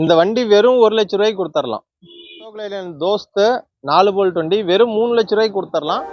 இந்த வண்டி வெறும் ஒரு லட்ச ரூபாய்க்கு கொடுத்துர்லாம். தோஸ்து நாலு போல்ட் வண்டி வெறும் மூணு லட்ச ரூபாய்க்கு கொடுத்துடலாம்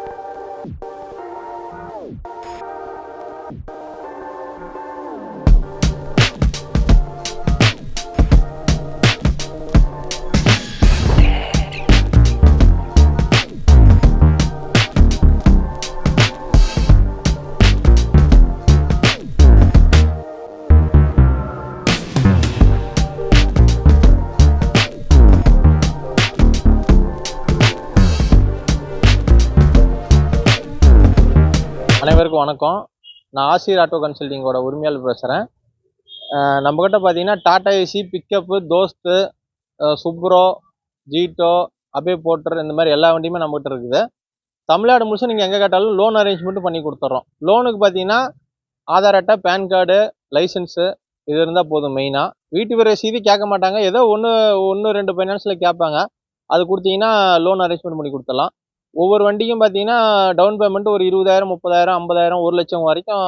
வணக்கம். நான் ஆசிரியர் ஆட்டோ கன்சல்டிங்கோட உரிமையாளர் பேசுகிறேன் நம்மக்கிட்ட பார்த்தீங்கன்னா Tata Ace pickup Dost Supro Jeeto Ape porter இந்த மாதிரி எல்லா வண்டியுமே நம்மகிட்ட இருக்குது. தமிழ்நாடு முழுசும் நீங்கள் எங்கே கேட்டாலும் லோன் அரேஞ்ச்மெண்ட் பண்ணி கொடுத்துட்றோம் லோனுக்கு பார்த்தீங்கன்னா ஆதார் அட்டை பேன் கார்டு லைசன்ஸு இது இருந்தால் போதும் மெயினாக வீட்டு வரை செய்தி கேட்க மாட்டாங்க. ஏதோ ஒன்று ஒன்று ரெண்டு ஃபைனான்ஸில் கேட்பாங்க. அது கொடுத்தீங்கன்னா லோன் அரேஞ்ச்மெண்ட் பண்ணி கொடுத்துடலாம். ஒவ்வொரு வண்டிக்கும் பார்த்தீங்கன்னா டவுன் பேமெண்ட் ஒரு இருபதாயிரம் முப்பதாயிரம் ஐம்பதாயிரம் ஒரு லட்சம் வரைக்கும்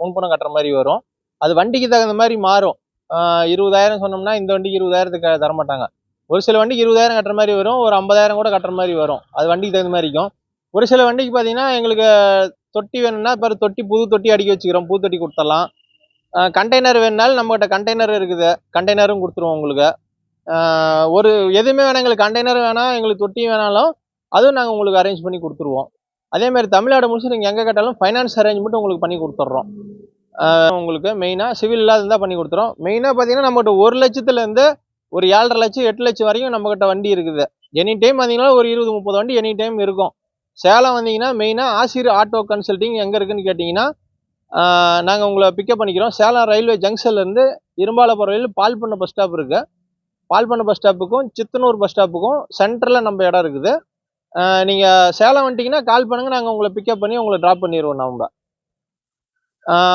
முன்பணம் கட்டுற மாதிரி வரும். அது வண்டிக்கு தகுந்த மாதிரி மாறும். இருபதாயிரம் சொன்னோம்னா இந்த வண்டிக்கு இருபதாயிரத்துக்கு தரமாட்டாங்க ஒரு சில வண்டிக்கு இருபதாயிரம் கட்டுற மாதிரி வரும் ஒரு ஐம்பதாயிரம் கூட கட்டுற மாதிரி வரும். அது வண்டிக்கு தகுந்த மாதிரி இருக்கும். ஒரு சில வண்டிக்கு பார்த்தீங்கன்னா எங்களுக்கு தொட்டி வேணும்னா இப்போ தொட்டி புது தொட்டி அடிக்க வச்சுக்கிறோம். புது தொட்டி கொடுத்துடலாம். கண்டெய்னர் வேணுனாலும் நம்மகிட்ட கண்டெய்னர் இருக்குது. கண்டெய்னரும் கொடுத்துருவோம் உங்களுக்கு. ஒரு எதுவுமே வேணாம் எங்களுக்கு கண்டெய்னர் வேணாம் எங்களுக்கு தொட்டி வேணாலும் அதுவும் நாங்கள் உங்களுக்கு அரேஞ்ச் பண்ணி கொடுத்துருவோம். அதே மாதிரி தமிழ்நாடு முடிச்சு நீங்கள் எங்கே கேட்டாலும் ஃபைனான்ஸ் அரேஞ்ச்மெண்ட் உங்களுக்கு பண்ணி கொடுத்துட்றோம் உங்களுக்கு மெயினாக சிவில் இல்லாத இருந்தால் பண்ணி கொடுத்துறோம். மெயினாக பார்த்தீங்கன்னா நம்மகிட்ட ஒரு லட்சத்துலேருந்து ஒரு ஏழரை லட்சம் எட்டு லட்சம் வரைக்கும் நம்மகிட்ட வண்டி இருக்குது. எனி டைம் வந்தீங்கன்னா ஒரு இருபது முப்பது வண்டி எனி டைம் இருக்கும். சேலம் வந்தீங்கன்னா மெயினாக ஆசிரியர் ஆட்டோ கன்சல்ட்டிங் எங்கே இருக்குன்னு கேட்டிங்கன்னா நாங்கள் உங்களை பிக்கப் பண்ணிக்கிறோம். சேலம் ரயில்வே ஜங்ஷன்லேருந்து இரும்பாலப்புரம் ரயில் பால் பண்ண பஸ் ஸ்டாப் இருக்குது பால் பண்ண பஸ் ஸ்டாப்புக்கும் சித்தனூர் பஸ் ஸ்டாப்புக்கும் சென்டரில் நம்ம இடம் இருக்குது. நீங்கள் சேலம் வந்துட்டிங்கன்னா கால் பண்ணுங்கள் நாங்கள் உங்களை பிக்கப் பண்ணி உங்களை ட்ராப் பண்ணிடுவோம் நம்ம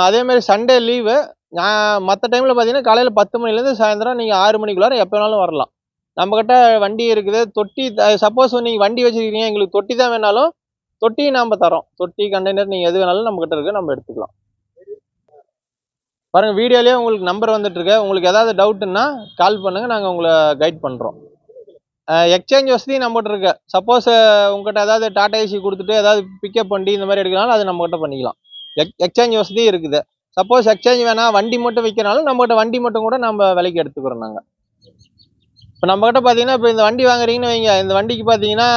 அதேமாதிரி சண்டே லீவு நான் மற்ற டைமில் பார்த்தீங்கன்னா காலையில் பத்து மணிலேருந்து சாயந்தரம் நீங்கள் ஆறு மணிக்குள்ளார எப்போ வேணாலும் வரலாம். நம்மக்கிட்ட வண்டி இருக்குது. தொட்டி சப்போஸ் நீங்கள் வண்டி வச்சுருக்கீங்க எங்களுக்கு தொட்டி தான் வேணாலும் தொட்டி நாம் தரோம். தொட்டி கண்டெய்னர் நீங்கள் எது வேணாலும் நம்மக்கிட்ட இருக்குது நம்ம எடுத்துக்கலாம். பாருங்கள் வீடியோலேயே உங்களுக்கு நம்பர் வந்துட்டுருக்கு உங்களுக்கு ஏதாவது டவுட்டுன்னா கால் பண்ணுங்கள் நாங்கள் உங்களை கைட் பண்ணுறோம் எக்ஸ்சேஞ்ச் வசதி நம்மகிட்ட இருக்கு சப்போஸ் உங்ககிட்ட ஏதாவது டாடா ஏசி கொடுத்துட்டு ஏதாவது பிக்கப் வண்டி இந்த மாதிரி எடுக்கனாலும் அது நம்மகிட்ட பண்ணிக்கலாம். எக் எக்ஸ்சேஞ்ச் வசதி இருக்குது. சப்போஸ் எக்ஸ்சேஞ்ச் வேணாம் வண்டி மட்டும் விற்கிறனாலும் நம்மகிட்ட வண்டி மட்டும் கூட நம்ம விலைக்கு எடுத்துக்கிறோம் நாங்கள் இப்போ நம்மகிட்ட பார்த்தீங்கன்னா இப்போ இந்த வண்டி வாங்குறீங்கன்னு வைங்க. இந்த வண்டிக்கு பார்த்தீங்கன்னா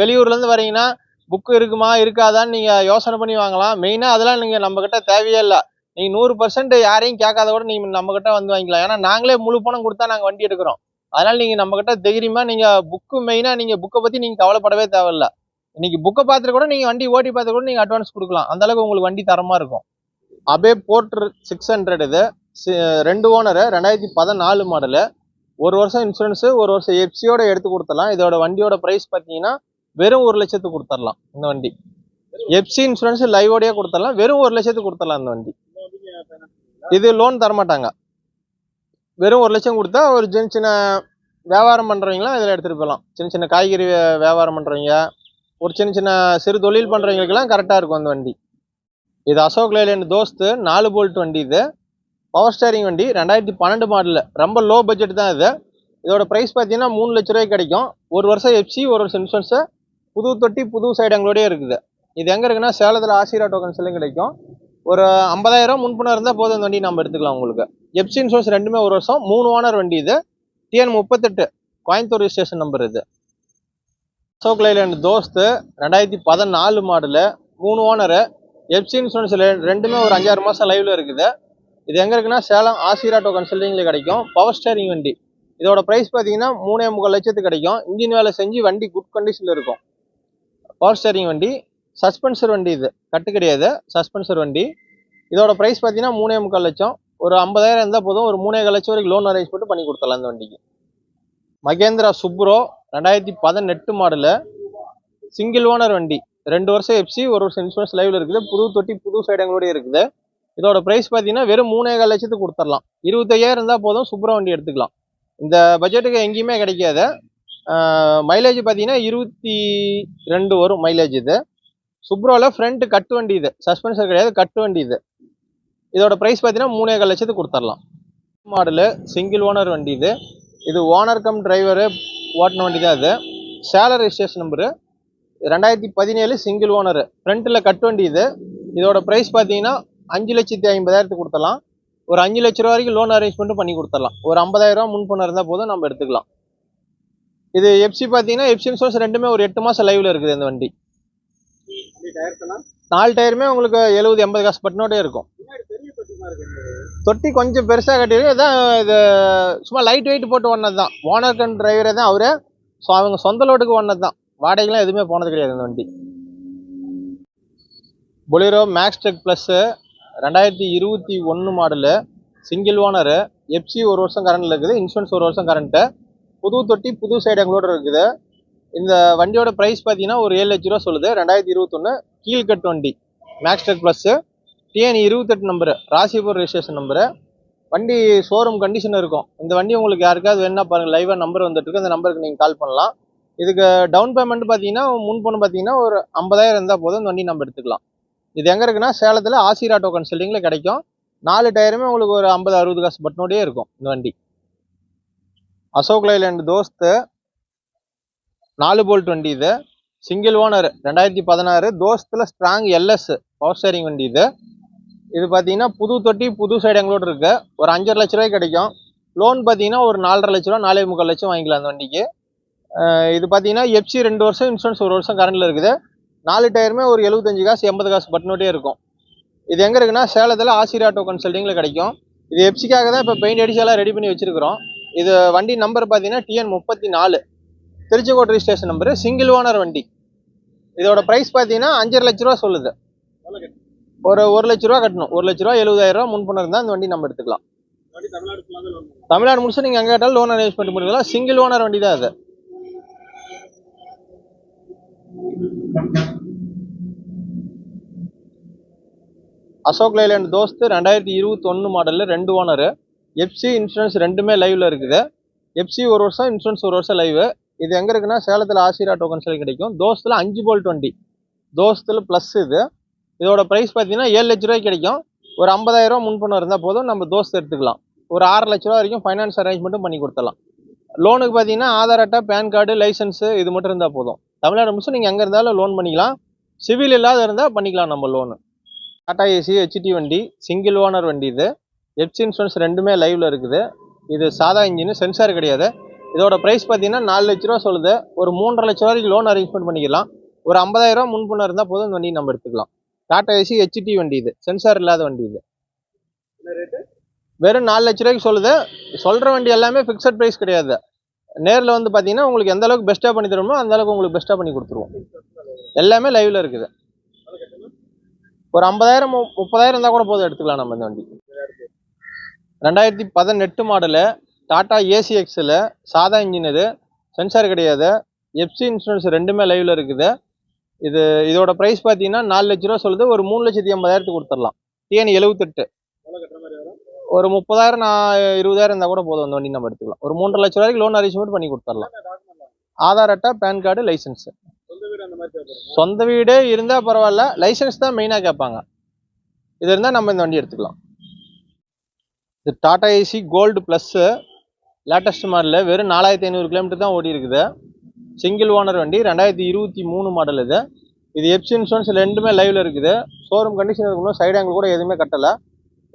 வெளியூர்லேருந்து வரீங்கன்னா புக்கு இருக்குமா இருக்காதான்னு நீங்கள் யோசனை பண்ணி வாங்கலாம். மெயினாக அதெல்லாம் நீங்கள் நம்மக்கிட்ட தேவையே இல்லை. நீங்கள் நூறு பர்சன்ட் யாரையும் கேட்காத கூட நீங்கள் நம்மக்கிட்ட வந்து வாங்கிக்கலாம். ஏன்னா நாங்களே முழு பணம் கொடுத்தா நாங்கள் வண்டி எடுக்கிறோம். அதனால நீங்கள் நம்மக்கிட்ட தைரியமாக நீங்கள் புக்கு மெயினாக நீங்கள் புக்கை பற்றி நீங்கள் கவலைப்படவே தேவையில்ல. இன்னைக்கு புக்கை பார்த்துட்டு கூட நீங்கள் வண்டி ஓட்டி பார்த்து கூட நீங்கள் அட்வான்ஸ் கொடுக்கலாம். அந்த அளவுக்கு உங்களுக்கு வண்டி தரமா இருக்கும். அபே போர்ட்ரு சிக்ஸ் ஹண்ட்ரட் இது. ரெண்டு ஓனரு ரெண்டாயிரத்தி பதினாலு மாடலு ஒரு வருஷம் இன்சூரன்ஸு ஒரு வருஷம் எஃப்சியோட எடுத்து கொடுத்துடலாம். இதோட வண்டியோட ப்ரைஸ் பார்த்தீங்கன்னா வெறும் ஒரு லட்சத்துக்கு கொடுத்துடலாம் இந்த வண்டி. எஃப்சி இன்சூரன்ஸ் லைவோடயே கொடுத்துடலாம். வெறும் ஒரு லட்சத்துக்கு கொடுத்துடலாம் இந்த வண்டி. இது லோன் தரமாட்டாங்க. வெறும் ஒரு லட்சம் கொடுத்தா ஒரு சின்ன சின்ன வியாபாரம் பண்ணுறவங்களாம் இதில் எடுத்துகிட்டு போகலாம் சின்ன சின்ன காய்கறி வியாபாரம் பண்ணுறவங்க ஒரு சின்ன சின்ன சிறு தொழில் பண்ணுறவங்களுக்கெல்லாம் கரெக்டாக இருக்கும் அந்த வண்டி. இது அசோக் லேலேண்ட் தோஸ்து நாலு போல்ட் வண்டி இது. பவர் ஸ்டேரிங் வண்டி ரெண்டாயிரத்தி பன்னெண்டு மாடலில் ரொம்ப லோ பட்ஜெட் தான் இது. இதோட ப்ரைஸ் பார்த்தீங்கன்னா மூணு லட்ச ரூபாய்க்கு கிடைக்கும். ஒரு வருஷம் எஃப்சி ஒரு வருஷம் இன்சூரன்ஸு புது தொட்டி புது சைடு எங்களோடய இருக்குது. இது எங்கே இருக்குன்னா சேலத்தில் ஆசிரியர் டோக்கன்ஸ்லையும் கிடைக்கும். ஒரு ஐம்பதாயிரம் முன்பணம் இருந்தால் போதும் இந்த வண்டி நம்ம எடுத்துக்கலாம் உங்களுக்கு. எஃப்சி இன்சூரன்ஸ் ரெண்டுமே ஒரு வருஷம் மூணு ஓனர் வண்டி இது. டிஎன் முப்பத்தெட்டு கோயம்புத்தூர் ஸ்டேஷன் நம்பர் இது. அசோக் லைலேண்ட் தோஸ்து ரெண்டாயிரத்தி பதினாலு மாடலு மூணு ஓனரு. எப்சி இன்சூரன்ஸ் ரெண்டுமே ஒரு அஞ்சாறு மாதம் லைவில் இருக்குது. இது எங்கே இருக்குன்னா சேலம் ஆசிராட்டோ கன்சல்டிங்கில் கிடைக்கும். பவர் ஸ்டேரிங் வண்டி. இதோட ப்ரைஸ் பார்த்தீங்கன்னா மூணே முக்கால் லட்சத்துக்கு கிடைக்கும். இன்ஜின் வேலை செஞ்சு வண்டி குட் கண்டிஷனில் இருக்கும். பவர் ஸ்டேரிங் வண்டி. சஸ்பென்சர் வண்டி இது. கட்டு கிடையாது. சஸ்பென்சர் வண்டி. இதோட ப்ரைஸ் பார்த்தீங்கன்னா மூணே முக்கால் லட்சம். ஒரு ஐம்பதாயிரம் இருந்தால் போதும். ஒரு மூணே கால் லட்சம் வரைக்கும் லோன் அரேஞ்ச் போட்டு பண்ணி கொடுத்துடலாம் இந்த வண்டிக்கு. மகேந்திரா சுப்ரோ ரெண்டாயிரத்தி பதினெட்டு மாடலு சிங்கிள் ஓனர் வண்டி. ரெண்டு வருஷம் எஃப்சி ஒரு வருஷம் இன்சூரன்ஸ் லைவ்ல இருக்குது. புது தொட்டி புது சைடங்களோடய இருக்குது. இதோட ப்ரைஸ் பார்த்தீங்கன்னா வெறும் மூணே கால் லட்சத்துக்கு கொடுத்துடலாம். இருபத்தையாயிரம் இருந்தால் போதும். சுப்ரோ வண்டி எடுத்துக்கலாம். இந்த பட்ஜெட்டுக்கு எங்கேயுமே கிடைக்காது. மைலேஜ் பார்த்தீங்கன்னா இருபத்தி ரெண்டு வரும் மைலேஜ் இது. சுப்ரோவில் ஃப்ரண்ட் கட்டு வண்டி இது. சஸ்பென்சர் கிடையாது கட்டு வண்டி இது. இதோட ப்ரைஸ் பார்த்தீங்கன்னா மூணே கால் லட்சத்துக்கு கொடுத்துடலாம் மாடலு சிங்கிள் ஓனர் வண்டி இது. இது ஓனர் கம் டிரைவரு ஓட்டின வண்டி தான் இது. சேலம் ரெஜிஸ்ட்ரேஷன் நம்பரு ரெண்டாயிரத்தி பதினேழு சிங்கிள் ஓனரு ஃப்ரண்ட்டில் கட் வண்டி இது. இதோட ப்ரைஸ் பார்த்தீங்கன்னா அஞ்சு லட்சத்தி ஐம்பதாயிரத்துக்கு கொடுத்துடலாம் ஒரு அஞ்சு லட்ச ரூபா வரைக்கும் லோன் அரேஞ்ச்மெண்ட்டும் பண்ணி கொடுத்துடலாம் ஒரு ஐம்பதாயிரம் ரூபா முன் பணம் இருந்தால் போதும் நம்ம எடுத்துக்கலாம். இது எஃப்சி பார்த்தீங்கன்னா எஃப்சி இன்சூரன்ஸ் ரெண்டுமே ஒரு எட்டு மாதம் லைவில் இருக்குது இந்த வண்டி. நாலு டயருமே உங்களுக்கு எழுபது எண்பது காசு பட்டினோடே இருக்கும். தொட்டி கொஞ்சம் பெருசாக கட்டியிருக்கு. இதான் இது சும்மா லைட் வெயிட் போட்டு ஓடினது தான் ஓனர் கம் டிரைவரே தான் அவரே. ஸோ அவங்க சொந்த லோட்டுக்கு ஓடினது தான் வாடகைலாம் எதுவுமே போனது கிடையாது இந்த வண்டி. பொலிரோ மேக்ஸ் டெக் ப்ளஸ்ஸு ரெண்டாயிரத்தி இருபத்தி ஒன்று மாடலு சிங்கிள் ஓனரு எஃப்சி ஒரு வருஷம் கரண்டில் இருக்குது. இன்சூரன்ஸ் ஒரு வருஷம் கரண்ட்டு புது தொட்டி புது சைடு எங்களோட இருக்குது. இந்த வண்டியோட ப்ரைஸ் பார்த்தீங்கன்னா ஒரு ஏழு லட்ச ரூபா சொல்லுது. ரெண்டாயிரத்தி இருபத்தொன்று கீழ்கட் வண்டி. மேக்ஸ் டெக் ப்ளஸ்ஸு டிஎன் இருபத்தெட்டு நம்பரு ராசிபுரம் ரிஜிஸ்ட்ரேஷன் நம்பரு வண்டி ஷோரூம் கண்டிஷன் இருக்கும். இந்த வண்டி உங்களுக்கு யாருக்காவது வேணா பாருங்கள் லைவாக நம்பர் வந்துட்டுருக்கு அந்த நம்பருக்கு நீங்கள் கால் பண்ணலாம். இதுக்கு டவுன் பேமெண்ட் பார்த்தீங்கன்னா முன் பணம் பார்த்தீங்கன்னா ஒரு ஐம்பதாயிரம் இருந்தால் போதும். இந்த வண்டி நம்ம எடுத்துக்கலாம். இது எங்கே இருக்குன்னா சேலத்தில் ஆசிர் ஆட்டோ கன்சல்டிங்கில் கிடைக்கும். நாலு டயருமே உங்களுக்கு ஒரு ஐம்பது அறுபது காசு பட்டினோடயே இருக்கும் இந்த வண்டி. அசோக் லைலேண்ட் தோஸ்து. நாலு போல்ட் வண்டி இது. சிங்கிள் ஓனர் ரெண்டாயிரத்தி பதினாறு. தோஸ்தில் ஸ்ட்ராங் எல்எஸ் பவர் ஸ்டேரிங் வண்டி இது. இது பார்த்தீங்கன்னா புது தொட்டி புது சைடு எங்களோட இருக்கு. ஒரு அஞ்சரை லட்ச ரூபாய்க்கு கிடைக்கும். லோன் பார்த்தீங்கன்னா ஒரு நாலரை லட்ச ரூபா நாலே முக்கால் லட்சம் வாங்கிக்கலாம் அந்த வண்டிக்கு. இது பார்த்தீங்கன்னா எஃப்சி ரெண்டு வருஷம் இன்சூரன்ஸ் ஒரு வருஷம் கரண்டில் இருக்குது. நாலு டயருமே ஒரு எழுபத்தஞ்சு காசு எண்பது காசு பட்டினோட்டே இருக்கும். இது எங்கே இருக்குன்னா சேலத்தில் ஆசிரியர் ஆட்டோ கன்சல்டிங்கில் கிடைக்கும். இது எஃப்சிக்காக தான் இப்போ பெயிண்ட் அடிச்சு எல்லாம் ரெடி பண்ணி வச்சிருக்கிறோம். இது வண்டி நம்பர் பார்த்தீங்கன்னா டிஎன் முப்பத்தி நாலு Tiruchengode registration number single owner வண்டி. இதோட ப்ரைஸ் பார்த்தீங்கன்னா அஞ்சரை லட்ச ரூபா சொல்லுது. ஒரு ஒரு லட்ச ரூபா கட்டணும். ஒரு லட்ச ரூபா எழுபதாயிரம் ரூபா முன் பண்ண இருந்தால் இந்த வண்டி நம்ம எடுத்துக்கலாம். தமிழ்நாடு முடிச்சு நீங்கள் எங்கே கேட்டாலும் லோன் அரேஞ்ச் பண்ணி முடிக்கலாம். சிங்கிள் ஓனர் வண்டி தான் அது. அசோக் லைலாண்ட் தோஸ்து ரெண்டாயிரத்தி இருபத்தி ஒன்று மாடலில் ரெண்டு ஓனரு எஃப்சி இன்சூரன்ஸ் ரெண்டுமே லைவ்ல இருக்குது. எஃப்சி ஒரு வருஷம் இன்சூரன்ஸ் ஒரு வருஷம் லைவ் இது எங்கே இருக்குன்னா சேலத்தில் ஆசிரா டோக்கன் சொல்லி கிடைக்கும். தோஸ்தில் அஞ்சு போல்ட் வண்டி. தோஸ்தில் ப்ளஸ் இது. இதோட ப்ரைஸ் பார்த்தீங்கன்னா ஏழு லட்ச ரூபாய்க்கு கிடைக்கும். ஒரு ஐம்பதாயிரம் ரூபா முன்பணம் இருந்தால் போதும் நம்ம தோசை எடுத்துக்கலாம். ஒரு ஆறு லட்ச ரூபா வரைக்கும் ஃபைனான்ஸ் அரேஞ்ச்மெண்ட்டும் பண்ணி கொடுத்தலாம் லோனுக்கு பார்த்தீங்கன்னா ஆதார் அட்டை பேன் கார்டு லைசன்ஸு இது மட்டும் இருந்தால் போதும். தமிழ்நாடு முழுசும் நீங்கள் எங்கே இருந்தாலும் லோன் பண்ணிக்கலாம். சிவில் இல்லாத இருந்தால் பண்ணிக்கலாம் நம்ம லோனு டாடா ஏசி ஹெச்டி வண்டி சிங்கிள் ஓனர் வண்டி இது. எஃப்சி இன்சூரன்ஸ் ரெண்டுமே லைவில் இருக்குது. இது சாதா இன்ஜின் சென்சார் கிடையாது. இதோட ப்ரைஸ் பார்த்தீங்கன்னா நாலு லட்ச ரூபா சொல்லுது. ஒரு மூன்றரை லட்ச ரூபா வரைக்கும் லோன் அரேஞ்ச்மெண்ட் பண்ணிக்கலாம். ஒரு ஐம்பதாயிரம் ரூபா முன்பணம் இருந்தால் போதும் இந்த வண்டி நம்ம எடுத்துக்கலாம். டாடா ஏசி ஹெச்டி வண்டி இது. சென்சார் இல்லாத வண்டி இது. வெறும் நாலு லட்ச ரூபாய்க்கு சொல்லுது. சொல்கிற வண்டி எல்லாமே ஃபிக்ஸட் ப்ரைஸ் கிடையாது. நேரில் வந்து பார்த்தீங்கன்னா உங்களுக்கு எந்த அளவுக்கு பெஸ்ட்டாக பண்ணி தருமோ அந்த அளவுக்கு உங்களுக்கு பெஸ்ட்டாக பண்ணி கொடுத்துருவோம். எல்லாமே லைவில் இருக்குது. ஒரு ஐம்பதாயிரம் மு- முப்பதாயிரம் இருந்தால் கூட போதும் எடுத்துக்கலாம் நம்ம இந்த வண்டி. ரெண்டாயிரத்தி பதினெட்டு மாடலு டாடா ஏசி எக்ஸில் சாதா இன்ஜின் இது சென்சார் கிடையாது. எஃப்சி இன்சூரன்ஸ் ரெண்டுமே லைவில் இருக்குது. இது இதோட ப்ரைஸ் பார்த்தீங்கன்னா நாலு லட்ச ரூபா சொல்லுது. ஒரு மூணு லட்சத்தி எண்பதாயிரத்துக்கு கொடுத்துடலாம். டிஎன் எழுபத்தெட்டு ஒரு முப்பதாயிரம் நான் இருபதாயிரம் இருந்தால் கூட போதும். அந்த வண்டி நம்ம எடுத்துக்கலாம். ஒரு மூன்றரை லட்ச ரூபாய்க்கு லோன் அரேஞ்ச்மெண்ட் பண்ணி கொடுத்துடலாம். ஆதார் அட்டை பேன் கார்டு லைசன்ஸு சொந்த வீடு இருந்தால் பரவாயில்ல. லைசன்ஸ் தான் மெயினாக கேட்பாங்க. இது இருந்தால் நம்ம இந்த வண்டி எடுத்துக்கலாம். இது Tata Ace gold plus latest மாடலில் வெறும் நாலாயிரத்தி ஐநூறு கிலோமீட்டர் தான் ஓடி இருக்குது சிங்கிள் ஓனர் வண்டி ரெண்டாயிரத்தி இருபத்தி மூணு மாடல் இது. இது எப்சி இன்சூரன்ஸ் ரெண்டுமே லைவ்ல இருக்குது. ஷோரூம் கண்டிஷன் இருக்கணும் சைடு ஆங்கிள் கூட எதுவுமே கட்டலை.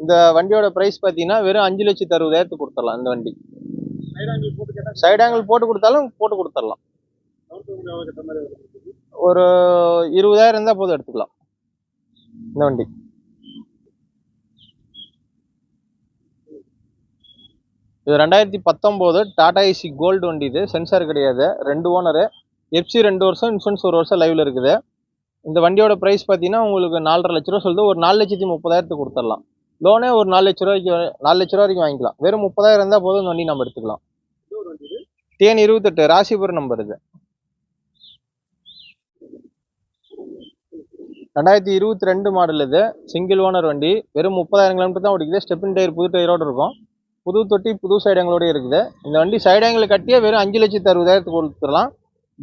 இந்த வண்டியோட ப்ரைஸ் பார்த்தீங்கன்னா வெறும் அஞ்சு லட்சத்தி அறுபதாயிரத்துக்கு கொடுத்துடலாம் இந்த வண்டி. சைடு ஆங்கிள் போட்டு கொடுத்தாலும் போட்டு கொடுத்துடலாம். ஒரு இருபதாயிரம் இருந்தால் போதும் எடுத்துக்கலாம். இந்த வண்டி. இது ரெண்டாயிரத்தி பத்தொம்போது டாடா ஏசி கோல்டு வண்டி இது. சென்சார் கிடையாது. ரெண்டு ஓனரு. எஃப்சி ரெண்டு வருஷம் இன்சூரன்ஸ் ஒரு வருஷம் லைவில் இருக்குது. இந்த வண்டியோட ப்ரைஸ் பார்த்தீங்கன்னா உங்களுக்கு நாலரை லட்ச ரூபா சொல்லுது. ஒரு நாலு லட்சத்தி முப்பதாயிரத்துக்கு கொடுத்துடலாம். லோனே ஒரு நாலு லட்ச ரூபாய்க்கு நாலு லட்ச ரூபா வரைக்கும் வாங்கிக்கலாம். வெறும் முப்பதாயிரம் இருந்தால் போதும் இந்த வண்டி நம்ம எடுத்துக்கலாம். டிஎன் இருபத்தெட்டு ராசிபுரம் நம்பர் இது. ரெண்டாயிரத்தி இருபத்தி ரெண்டு மாடல் இது. சிங்கிள் ஓனர் வண்டி. வெறும் முப்பதாயிரம் கிலோமீட்டர் தான் ஓடிக்குது. ஸ்டெப்பின் டயர் புது டயரோடு இருக்கும். புது தொட்டி புது சைடு எங்களோடய இருக்குது. இந்த வண்டி சைடு ஆங்கிள் கட்டியே வெறும் அஞ்சு லட்சத்து அறுபதாயிரத்துக்கு கொடுத்துடலாம்.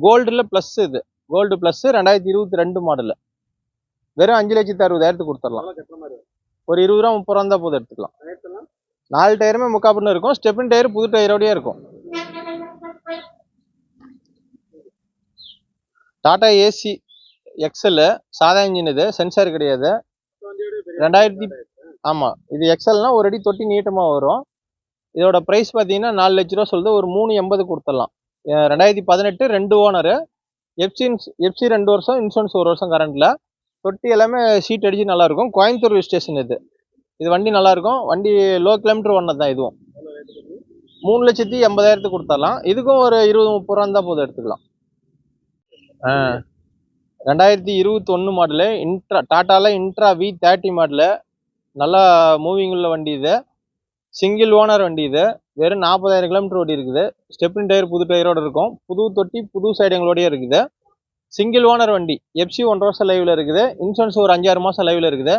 கோல்டில் ப்ளஸ் இது. கோல்டு ப்ளஸ் ரெண்டாயிரத்தி இருபத்தி ரெண்டு மாடலில் வெறும் அஞ்சு லட்சத்து அறுபதாயிரத்துக்கு கொடுத்துடலாம். ஒரு இருபது ரூபா முப்பது ரூபா போதும் எடுத்துக்கலாம். நாலு டயருமே முக்காப்புன்னு இருக்கும். ஸ்டெப்பின் டயர் புது டயரோடயே இருக்கும். டாடா ஏசி எக்ஸல் சாதா இன்ஜின் இது. சென்சார் கிடையாது. ரெண்டாயிரத்தி ஆமாம் இது எக்ஸல்னால் ஒரு அடி தொட்டி நீட்டமாக வரும். இதோட ப்ரைஸ் பார்த்தீங்கன்னா நாலு லட்ச ரூபா சொல்லுது. ஒரு மூணு எண்பது கொடுத்துடலாம். ரெண்டாயிரத்தி பதினெட்டு ரெண்டு ஓனரு எஃப்சி எஃப்சி ரெண்டு வருஷம் இன்சூரன்ஸ் ஒரு வருஷம் கரண்ட்டில் தொட்டி எல்லாமே சீட் அடித்து நல்லாயிருக்கும். கோயம்புத்தூர் ஸ்டேஷன் இது. இது வண்டி நல்லாயிருக்கும். வண்டி லோ கிலோமீட்டர் ஒன்று தான் இதுவும். மூணு லட்சத்தி எண்பதாயிரத்துக்கு கொடுத்துடலாம். இதுக்கும் ஒரு இருபது முப்பது ரூபா தான் போதும் எடுத்துக்கலாம். ஆ ரெண்டாயிரத்தி இருபத்தொன்று மாடலு இன்ட்ரா டாட்டாவில் இன்ட்ரா வி தேர்ட்டி மாடலு நல்லா மூவிங் உள்ள வண்டி இது. சிங்கிள் ஓனர் வண்டி இது. வெறும் நாற்பதாயிரம் கிலோமீட்டர் ஓடி இருக்குது. ஸ்டெப்னி டயர் புது டயரோடு இருக்கும். புது தொட்டி புது சைடுங்களோடய இருக்குது. சிங்கிள் ஓனர் வண்டி. எஃப்சி ஒன்றரை வருஷம் லைவில் இருக்குது. இன்சூரன்ஸ் ஒரு அஞ்சாறு மாதம் லைவில் இருக்குது.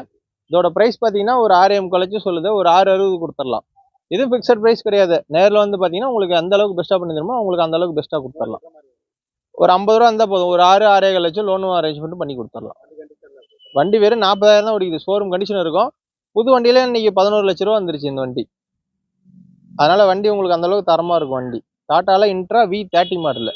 இதோட ப்ரைஸ் பார்த்தீங்கன்னா ஒரு ஆறு எம் சொல்லுது. ஒரு ஆறு அறுபது கொடுத்துடலாம். இது ஃபிக்ஸட் ப்ரைஸ் கிடையாது. நேரில் வந்து பார்த்தீங்கன்னா உங்களுக்கு அந்த அளவுக்கு பெஸ்ட்டாக பண்ணி தருமோ உங்களுக்கு அந்த அளவுக்கு பெஸ்ட்டாக கொடுத்துடலாம். ஒரு ஐம்பது ரூபா இருந்தால் போதும். ஒரு ஆறு ஆறே லட்சம் லோனும் அரேஞ்ச்மெண்ட் பண்ணி கொடுத்துடலாம். வண்டி வெறும் நாற்பதாயிரம் தான் ஓடிக்குது. ஷோரூம் கண்டிஷன் இருக்கும். புது வண்டியில இன்னைக்கு பதினோரு லட்ச ரூபா வந்துருச்சு இந்த வண்டி. அதனால வண்டி உங்களுக்கு அந்த அளவுக்கு தரமா இருக்கும் வண்டி. டாட்டால இன்ட்ரா வி தேர்ட்டி மாடலு